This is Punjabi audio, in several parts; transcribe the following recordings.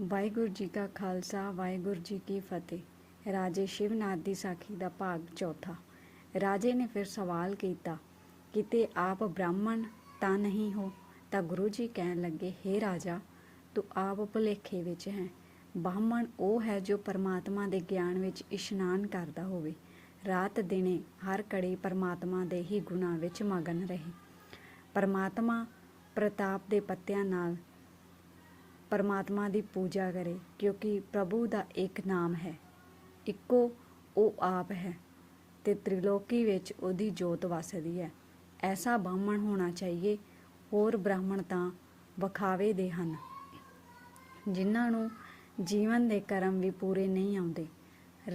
ਵਾਹਿਗੁਰੂ ਜੀ ਕਾ ਖਾਲਸਾ, ਵਾਹਿਗੁਰੂ ਜੀ ਕੀ ਫਤਿਹ। ਰਾਜੇ ਸ਼ਿਵਨਾਥ ਦੀ ਸਾਖੀ ਦਾ ਭਾਗ ਚੌਥਾ। ਰਾਜੇ ਨੇ ਫਿਰ ਸਵਾਲ ਕੀਤਾ, ਕਿਤੇ ਆਪ ਬ੍ਰਾਹਮਣ ਤਾਂ ਨਹੀਂ ਹੋ? ਤਾਂ ਗੁਰੂ ਜੀ ਕਹਿਣ ਲੱਗੇ हे ਰਾਜਾ, ਤੂੰ ਆਪ ਭੁਲੇਖੇ ਵਿੱਚ ਹੈ। ਬ੍ਰਾਹਮਣ ਉਹ ਹੈ ਜੋ ਪਰਮਾਤਮਾ ਦੇ ਗਿਆਨ ਵਿੱਚ ਇਸ਼ਨਾਨ ਕਰਦਾ ਹੋਵੇ। ਰਾਤ ਦਿਨੇ ਹਰ ਘੜੀ ਪਰਮਾਤਮਾ ਦੇ ਹੀ ਗੁਣਾਂ ਵਿੱਚ ਮਗਨ ਰਹੇ। ਪਰਮਾਤਮਾ ਪ੍ਰਤਾਪ ਦੇ ਪੱਤਿਆਂ ਨਾਲ ਪਰਮਾਤਮਾ ਦੀ ਪੂਜਾ ਕਰੇ, ਕਿਉਂਕਿ ਪ੍ਰਭੂ ਦਾ ਇੱਕ ਨਾਮ ਹੈ, ਇੱਕੋ ਉਹ ਆਪ ਹੈ ਤੇ ਤ੍ਰਿਲੋਕੀ ਵਿੱਚ ਉਹਦੀ ਜੋਤ ਵਸਦੀ ਹੈ। ਐਸਾ ਬ੍ਰਾਹਮਣ ਹੋਣਾ ਚਾਹੀਏ, ਹੋਰ ਬ੍ਰਾਹਮਣ ਤਾਂ ਵਿਖਾਵੇ ਦੇ ਹਨ। ਜਿਨ੍ਹਾਂ ਨੂੰ ਜੀਵਨ ਦੇ ਕਰਮ ਵੀ ਪੂਰੇ ਨਹੀਂ ਆਉਂਦੇ।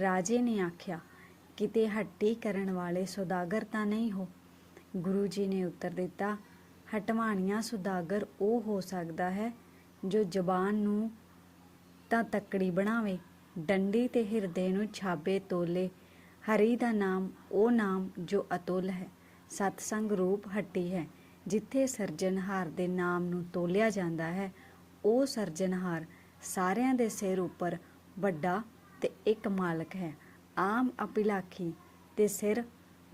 ਰਾਜੇ ਨੇ ਆਖਿਆ, ਕਿਤੇ ਹੱਟੀ ਕਰਨ ਵਾਲੇ ਸੁਦਾਗਰ ਤਾਂ ਨਹੀਂ ਹੋ? ਗੁਰੂ ਜੀ ਨੇ ਉੱਤਰ ਦਿੱਤਾ, ਹਟਵਾਣੀਆਂ ਸੁਦਾਗਰ ਉਹ ਹੋ ਸਕਦਾ ਹੈ ਜੋ ਜ਼ਬਾਨ ਨੂੰ ਤਾਂ ਤੱਕੜੀ ਬਣਾਵੇ, ਡੰਡੀ ਤੇ ਹਿਰਦੇ ਨੂੰ ਛਾਬੇ ਤੋਲੇ। ਹਰੀ ਦਾ ਨਾਮ, ਉਹ ਨਾਮ ਜੋ ਅਤੁੱਲ ਹੈ। ਸਤਸੰਗ ਰੂਪ ਹੱਟੀ ਹੈ, ਜਿੱਥੇ ਸਰਜਨਹਾਰ ਦੇ ਨਾਮ ਨੂੰ ਤੋਲਿਆ ਜਾਂਦਾ ਹੈ। ਉਹ ਸਰਜਨਹਾਰ ਸਾਰਿਆਂ ਦੇ ਸਿਰ ਉੱਪਰ ਵੱਡਾ ਤੇ ਇੱਕ ਮਾਲਕ ਹੈ। ਆਮ ਅਪਿਲਾਖੀ ਤੇ ਸਿਰ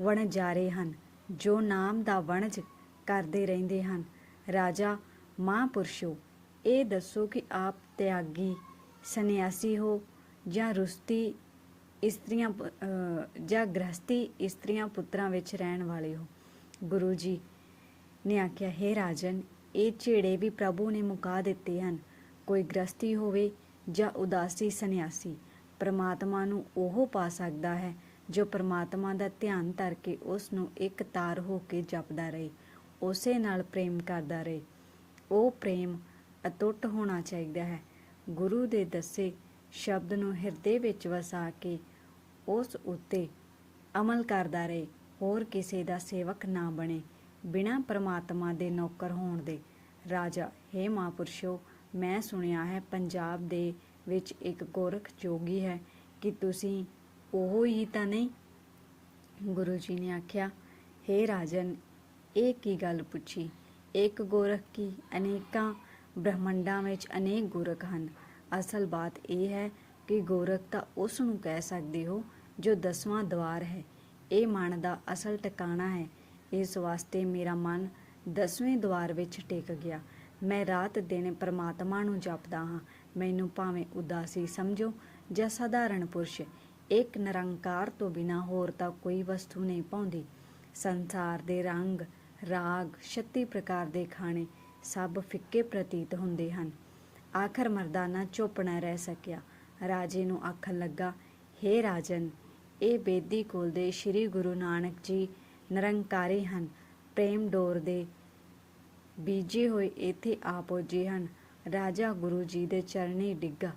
ਵਣਜਾਰੇ ਹਨ, ਜੋ ਨਾਮ ਦਾ ਵਣਜ ਕਰਦੇ ਰਹਿੰਦੇ ਹਨ। ਰਾਜਾ ਮਹਾਂਪੁਰਸ਼ੋ ਇਹ ਦੱਸੋ ਕਿ ਆਪ ਤਿਆਗੀ, ਸੰਨਿਆਸੀ ਹੋ ਜਾਂ ਰੁਸਤੀ ਇਸਤਰੀਆਂ ਜਾਂ ਗ੍ਰਹਸਤੀ ਇਸਤਰੀਆਂ ਪੁੱਤਰਾਂ ਵਿੱਚ ਰਹਿਣ ਵਾਲੇ ਹੋ? ਗੁਰੂ ਜੀ ਨੇ ਆਖਿਆ, ਹੈ ਰਾਜਨ, ਇਹ ਝੇੜੇ ਵੀ ਪ੍ਰਭੂ ਨੇ ਮੁਕਾ ਦਿੱਤੇ ਹਨ। ਕੋਈ ਗ੍ਰਸਤੀ ਹੋਵੇ ਜਾਂ ਉਦਾਸੀ ਸੰਨਿਆਸੀ, ਪ੍ਰਮਾਤਮਾ ਨੂੰ ਉਹ ਪਾ ਸਕਦਾ ਹੈ ਜੋ ਪਰਮਾਤਮਾ ਦਾ ਧਿਆਨ ਧਰ ਕੇ ਉਸ ਨੂੰ ਇੱਕ ਤਾਰ ਹੋ ਕੇ ਜਪਦਾ ਰਹੇ, ਉਸੇ ਨਾਲ ਪ੍ਰੇਮ ਕਰਦਾ ਰਹੇ। ਉਹ ਪ੍ਰੇਮ ਅਟੁੱਟ ਹੋਣਾ ਚਾਹੀਦਾ ਹੈ। ਗੁਰੂ ਦੇ ਦੱਸੇ ਸ਼ਬਦ ਨੂੰ ਹਿਰਦੇ ਵਿੱਚ ਵਸਾ ਕੇ ਉਸ ਉੱਤੇ ਅਮਲ ਕਰਦਾ ਰਹੇ। ਹੋਰ ਕਿਸੇ ਦਾ ਸੇਵਕ ਨਾ ਬਣੇ। ਬਿਨਾਂ ਪ੍ਰਮਾਤਮਾ ਦੇ ਨੌਕਰ ਹੋਣ ਦੇ। ਰਾਜਾ, ਹੇ ਮਹਾਂਪੁਰਸ਼ੋ, ਮੈਂ ਸੁਣਿਆ ਹੈ ਪੰਜਾਬ ਦੇ ਵਿੱਚ ਇੱਕ ਗੋਰਖ ਜੋਗੀ ਹੈ। ਕਿ ਤੁਸੀਂ ਉਹ ਹੀ ਤਾਂ ਨਹੀਂ? ਗੁਰੂ ਜੀ ਨੇ ਆਖਿਆ हे ਰਾਜਨ, ਇਹ ਕੀ ਗੱਲ ਪੁੱਛੀ? ਇੱਕ ਗੋਰਖ ਕੀ ਅਨੇਕਾਂ ਬ੍ਰਹਮੰਡਾਂ ਵਿੱਚ ਅਨੇਕ ਗੋਰਖ ਹਨ। ਅਸਲ ਬਾਤ ਇਹ ਹੈ ਕਿ ਗੋਰਖ ਤਾਂ ਉਸ ਨੂੰ ਕਹਿ ਸਕਦੇ ਹੋ ਜੋ ਦਸਵਾਂ ਦਵਾਰ ਹੈ। ਇਹ ਮਨ ਦਾ ਅਸਲ ਟਿਕਾਣਾ ਹੈ। ਇਸ ਵਾਸਤੇ ਮੇਰਾ ਮਨ ਦਸਵੇਂ ਦਵਾਰ ਵਿੱਚ ਟਿਕ ਗਿਆ। ਮੈਂ ਰਾਤ ਦਿਨ ਪਰਮਾਤਮਾ ਨੂੰ ਜਪਦਾ ਹਾਂ। ਮੈਨੂੰ ਭਾਵੇਂ ਉਦਾਸੀ ਸਮਝੋ ਜਾਂ ਸਧਾਰਨ ਪੁਰਸ਼, ਇੱਕ ਨਿਰੰਕਾਰ ਤੋਂ ਬਿਨਾ ਹੋਰ ਤਾਂ ਕੋਈ ਵਸਤੂ ਨਹੀਂ ਪਾਉਂਦੀ। ਸੰਸਾਰ ਦੇ ਰੰਗ, ਰਾਗ 36 ਪ੍ਰਕਾਰ ਦੇ ਖਾਣੇ ਸਭ ਫਿੱਕੇ ਪ੍ਰਤੀਤ ਹੁੰਦੇ ਹਨ। ਆਖਰ ਮਰਦਾਨਾ ਚੁੱਪ ਨਾ ਰਹਿ ਸਕਿਆ। ਰਾਜੇ ਨੂੰ ਆਖਣ ਲੱਗਾ हे ਰਾਜਨ, ਇਹ ਬੇਦੀ ਕੋਲ ਦੇ ਸ੍ਰੀ ਗੁਰੂ ਨਾਨਕ ਜੀ ਨਿਰੰਕਾਰੀ ਹਨ। ਪ੍ਰੇਮ ਡੋਰ ਦੇ ਬੀਜੇ ਹੋਏ ਇੱਥੇ ਆ ਪਹੁੰਚੇ ਹਨ। ਰਾਜਾ ਗੁਰੂ ਜੀ ਦੇ ਚਰਨੀ ਡਿੱਗਾ।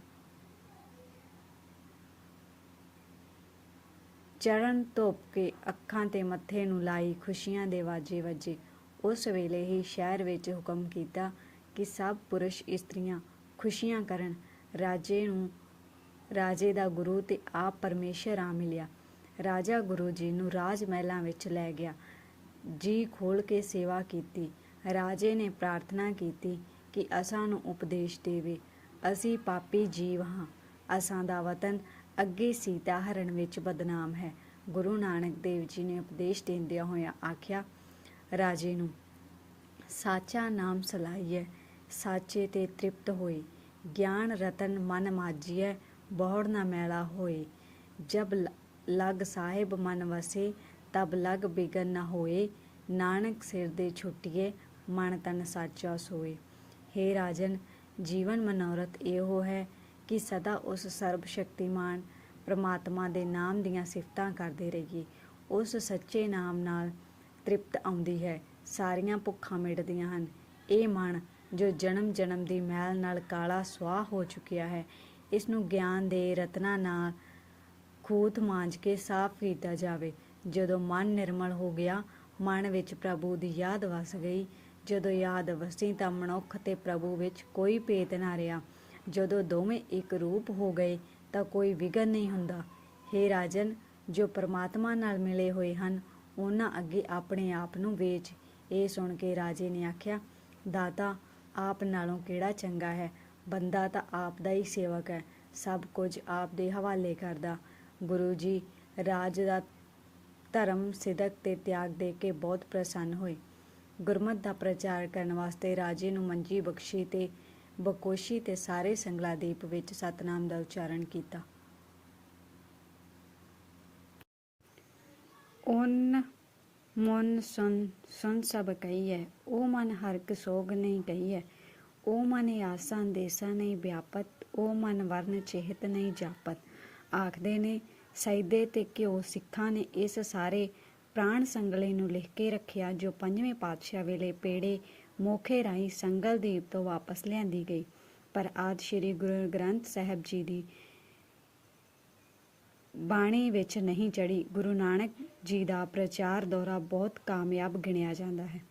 ਚਰਨ ਧੋਪ ਕੇ ਅੱਖਾਂ ਤੇ ਮੱਥੇ ਨੂੰ ਲਾਈ ਖੁਸ਼ੀਆਂ ਦੇ ਵਾਜੇ ਵੱਜੇ ਉਸ ਵੇਲੇ ਹੀ ਸ਼ਹਿਰ ਵਿੱਚ ਹੁਕਮ ਕੀਤਾ ਕਿ ਸਭ ਪੁਰਸ਼ ਇਸਤਰੀਆਂ ਖੁਸ਼ੀਆਂ ਕਰਨ। ਰਾਜੇ ਨੂੰ, ਰਾਜੇ ਦਾ ਗੁਰੂ ਤੇ ਆਪ ਪਰਮੇਸ਼ਰ ਆ ਮਿਲਿਆ। ਰਾਜਾ ਗੁਰੂ ਜੀ ਨੂੰ ਰਾਜ ਮਹਿਲਾਂ ਵਿੱਚ ਲੈ ਗਿਆ। ਜੀ ਖੋਲ ਕੇ ਸੇਵਾ ਕੀਤੀ। ਰਾਜੇ ਨੇ ਪ੍ਰਾਰਥਨਾ ਕੀਤੀ ਕਿ ਅਸਾਂ ਨੂੰ ਉਪਦੇਸ਼ ਦੇਵੇ। ਅਸੀਂ ਪਾਪੀ ਜੀਵ ਹਾਂ। ਅਸਾਂ ਦਾ ਵਤਨ ਅੱਗੇ ਸੀਤਾ ਹਰਨ ਵਿੱਚ ਬਦਨਾਮ ਹੈ। ਗੁਰੂ ਨਾਨਕ ਦੇਵ ਜੀ ਨੇ ਉਪਦੇਸ਼ ਦਿੰਦਿਆਂ ਹੋਇਆ ਆਖਿਆ ਰਾਜੇ ਨੂੰ। ਸਾਚਾ ਨਾਮ ਸਲਾਈਐ, ਸਾਚੇ ਤੇ ਤ੍ਰਿਪਤ ਹੋਏ। ਗਿਆਨ ਰਤਨ ਮਨ ਮਾਜੀਐ ਬਹੁੜ ਨਾ ਮੈਲਾ ਹੋਏ। ਜਬ ਲਗ ਸਾਹਿਬ ਮਨ ਵਸੇ, ਤਬ ਲਗ ਬਿਗਨ ਨਾ ਹੋਏ। ਨਾਨਕ ਸਿਰ ਦੇ ਛੁੱਟੀਏ ਮਨ ਤਨ ਸਾਚਾ ਸੋਏ। हे ਰਾਜਨ, ਜੀਵਨ ਮਨੋਰਥ ਇਹੋ ਹੈ ਕਿ ਸਦਾ ਉਸ ਸਰਬ ਸ਼ਕਤੀਮਾਨ ਪ੍ਰਮਾਤਮਾ ਦੇ ਨਾਮ ਦੀਆਂ ਸਿਫਤਾਂ ਕਰਦੇ ਰਹੀਏ। ਉਸ ਸੱਚੇ ਨਾਮ ਨਾਲ ਤ੍ਰਿਪਤ ਆਉਂਦੀ ਹੈ। ਸਾਰੀਆਂ ਭੁੱਖਾਂ ਮਿਟਦੀਆਂ ਹਨ। ਇਹ ਮਨ ਜੋ ਜਨਮ ਜਨਮ ਦੀ ਮੈਲ ਨਾਲ ਕਾਲਾ ਸੁਆਹ ਹੋ ਚੁੱਕਿਆ ਹੈ। ਇਸ ਨੂੰ ਗਿਆਨ ਦੇ ਰਤਨਾ ਨਾਲ ਖੂਤ ਮਾਂਜ ਕੇ ਸਾਫ਼ ਕੀਤਾ ਜਾਵੇ। ਜਦੋਂ ਮਨ ਨਿਰਮਲ ਹੋ ਗਿਆ, ਮਨ ਵਿੱਚ ਪ੍ਰਭੂ ਦੀ ਯਾਦ ਵਸ ਗਈ। ਜਦੋਂ ਯਾਦ ਵਸੀ ਤਾਂ ਮਨੁੱਖ ਤੇ ਪ੍ਰਭੂ ਵਿੱਚ ਕੋਈ ਭੇਦ ਨਾ ਰਿਹਾ। ਜਦੋਂ ਦੋਵੇਂ ਇੱਕ ਰੂਪ ਹੋ ਗਏ ਤਾਂ ਕੋਈ ਵਿਗਨ ਨਹੀਂ ਹੁੰਦਾ। हे ਰਾਜਨ, ਜੋ ਪਰਮਾਤਮਾ ਨਾਲ ਮਿਲੇ ਹੋਏ ਹਨ ਉਹਨਾਂ ਅੱਗੇ ਆਪਣੇ ਆਪ ਨੂੰ ਵੇਚ। ਇਹ ਸੁਣ ਕੇ ਰਾਜੇ ਨੇ ਆਖਿਆ, ਦਾਤਾ, ਆਪ ਨਾਲੋਂ ਕਿਹੜਾ ਚੰਗਾ ਹੈ? ਬੰਦਾ ਤਾਂ ਆਪ ਦਾ ਹੀ ਸੇਵਕ ਹੈ। ਸਭ ਕੁਝ ਆਪ ਦੇ ਹਵਾਲੇ ਕਰਦਾ। ਗੁਰੂ ਜੀ, ਰਾਜ ਦਾ ਧਰਮ ਸਿਦਕ ਤੇ ਤਿਆਗ ਦੇ ਕੇ ਬਹੁਤ ਪ੍ਰਸੰਨ ਹੋਏ। ਗੁਰਮਤ ਦਾ ਪ੍ਰਚਾਰ ਕਰਨ ਵਾਸਤੇ ਰਾਜੇ ਨੂੰ ਮੰਜੀ ਬਖਸ਼ੀ ਤੇ ਬਕੋਸ਼ੀ ਤੇ ਸਾਰੇ ਸੰਗਲਾਦੀਪ ਵਿੱਚ ਸਤਨਾਮ ਦਾ ਉਚਾਰਨ ਕੀਤਾ। ਉਨ ਮਨ ਸੁਨ ਸੁਨ ਸਭ ਕਹੀ ਹੈ ਉਹ ਮਨ ਹਰਕ ਸੋਗ ਨਹੀਂ ਕਹੀਐ। ਉਹ ਮਨ ਆਸਾਂ ਦੇਸਾਂ ਨਹੀਂ ਵਿਆਪਤ, ਉਹ ਮਨ ਵਰਨ ਚਿਹਤ ਨਹੀਂ ਜਾਪਤ। ਆਖਦੇ ਨੇ ਸੈਦੇ ਤੇ ਘਿਓ ਸਿੱਖਾਂ ਨੇ ਇਸ ਸਾਰੇ ਪ੍ਰਾਣ ਸੰਗਲੇ ਨੂੰ ਲਿਖ ਕੇ ਰੱਖਿਆ, ਜੋ ਪੰਜਵੇਂ ਪਾਤਸ਼ਾਹ ਵੇਲੇ ਪੇੜੇ ਮੋਖੇ ਰਾਹੀਂ ਸੰਗਲਦੀਪ ਤੋਂ ਵਾਪਸ ਲਿਆਂਦੀ ਗਈ। ਪਰ ਆਦ ਸ੍ਰੀ ਗੁਰੂ ਗ੍ਰੰਥ ਸਾਹਿਬ ਜੀ ਦੀ ਬਾਣੀ ਵਿੱਚ ਨਹੀਂ ਚੜੀ ਗੁਰੂ ਨਾਨਕ ਜੀ ਦਾ ਪ੍ਰਚਾਰ ਦੌਰਾ ਬਹੁਤ ਕਾਮਯਾਬ ਗਿਣਿਆ ਜਾਂਦਾ ਹੈ।